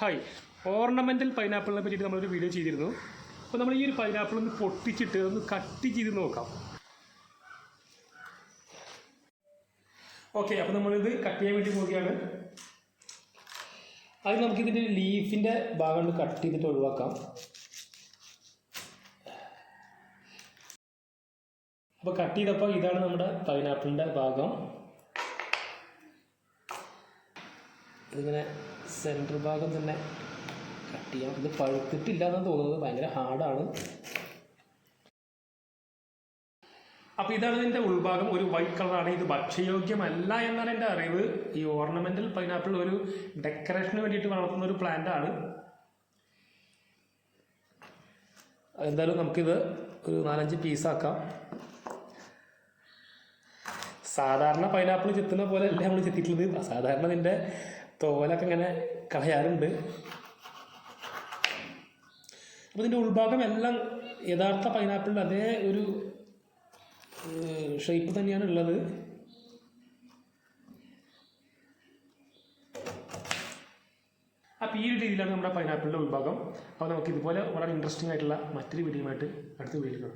Hi ornamental പൈനാപ്പിളിനെ പറ്റിയിട്ട് നമ്മളൊരു video ചെയ്തിരുന്നു. അപ്പോൾ നമ്മൾ ഈ ഒരു പൈനാപ്പിൾ ഒന്ന് പൊട്ടിച്ചിട്ട് ഒന്ന് കട്ട് ചെയ്ത് നോക്കാം. ഓക്കെ അപ്പോൾ നമ്മളിത് കട്ട് ചെയ്യാൻ വേണ്ടി പോവുകയാണ്. അത് നമുക്കിതിന്റെ ലീഫിന്റെ ഭാഗം കട്ട് ചെയ്തിട്ട് ഒഴിവാക്കാം. അപ്പോൾ കട്ട് ചെയ്തപ്പോൾ ഇതാണ് നമ്മുടെ പൈനാപ്പിളിന്റെ ഭാഗം. ഇതിങ്ങനെ സെന്റർ ഭാഗം തന്നെ കട്ട് ചെയ്യാം. ഇത് പഴുത്തിട്ടില്ല എന്നാണ് തോന്നുന്നത്. ഭയങ്കര ഹാർഡാണ് അപ്പോൾ ഇതാണ് ഇതിന്റെ ഉൾഭാഗം. ഒരു വൈറ്റ് കളറാണ് ഇത് ഭക്ഷ്യയോഗ്യമല്ല എന്നാണ് എന്റെ അറിവ്. ഈ ഓർണമെന്റൽ പൈനാപ്പിൾ ഒരു ഡെക്കറേഷന് വേണ്ടിയിട്ട് വളർത്തുന്ന ഒരു പ്ലാന്റ് ആണ്. എന്തായാലും നമുക്കിത് ഒരു നാലഞ്ച് പീസാക്കാം സാധാരണ പൈനാപ്പിൾ ചെത്തുന്ന പോലെ അല്ല നമ്മൾ ചെത്തിയിട്ടുള്ളത്. സാധാരണ ഇതിന്റെ തോലൊക്കെ ഇങ്ങനെ കളയാറുണ്ട്. അപ്പോൾ ഇതിന്റെ ഉൾഭാഗം എല്ലാം യഥാർത്ഥ പൈനാപ്പിളിന്റെ അതേ ഒരു ഷേപ്പ് തന്നെയാണ് ഉള്ളത്. അപ്പോൾ ഈ ഒരു രീതിയിലാണ് നമ്മുടെ പൈനാപ്പിളിന്റെ ഉൾഭാഗം. അപ്പോൾ നമുക്ക് ഇതുപോലെ വളരെ ഇൻട്രസ്റ്റിംഗ് ആയിട്ടുള്ള മറ്റൊരു വീഡിയോയുമായിട്ട് അടുത്ത വീഡിയോ